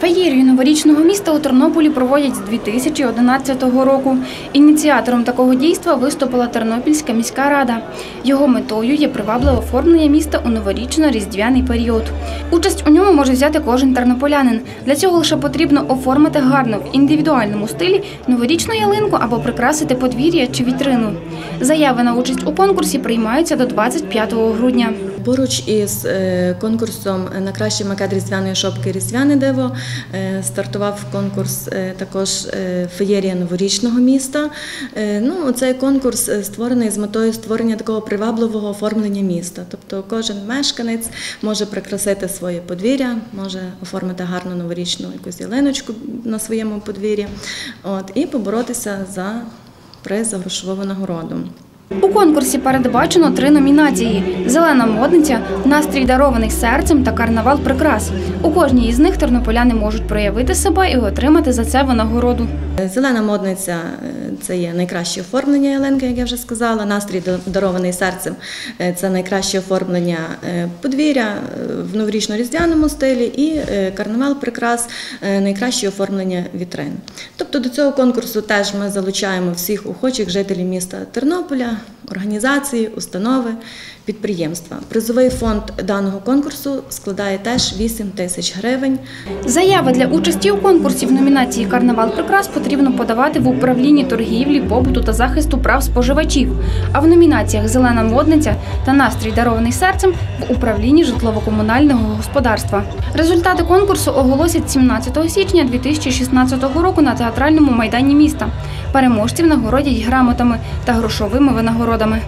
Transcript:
Феєрію новорічного міста у Тернополі проводять з 2011 року. Ініціатором такого дійства виступила Тернопільська міська рада. Його метою є привабливе оформлення міста у новорічно-різдвяний період. Участь у ньому може взяти кожен тернополянин. Для цього лише потрібно оформити гарно в індивідуальному стилі новорічну ялинку або прикрасити подвір'я чи вітрину. Заяви на участь у конкурсі приймаються до 25 грудня. Поруч із е, конкурсом на кращий макет різдвяної шопки Різдвяне диво стартував конкурс е, також е, феєрія новорічного міста. Е, Ну, цей конкурс е, створений з метою створення такого привабливого оформлення міста. Тобто кожен мешканець може прикрасити своє подвір'я, може оформити гарну новорічну якусь ялиночку на своєму подвір'ї і поборотися за приз за грошову нагороду. У конкурсі передбачено три номінації: Зелена модниця, настрій дарований серцем та карнавал прикрас. У кожній із них тернополяни можуть проявити себе і отримати за це винагороду. Зелена модниця е, це є найкраще оформлення ялинки, як я вже сказала. Настрій дарований серцем е, це найкраще оформлення е, подвір'я в новорічно-різдвяному стилі, і карнавал прикрас найкраще оформлення вітрин. Тобто до цього конкурсу теж ми залучаємо всіх охочих жителів міста Тернополя, організації, установи, підприємства. Призовий фонд даного конкурсу складає теж 8 тисяч гривень. Заяви для участі у конкурсі в номінації Карнавал прикрас потрібно подавати в управлінні торгівлі, побуту та захисту прав споживачів. А в номінаціях Зелена модниця та настрій дарований серцем в управлінні житлово-комунального господарства. Результати конкурсу оголосять 17 січня 2016 року на театральному майдані міста. Переможців нагородять грамотами та грошовими винагородами.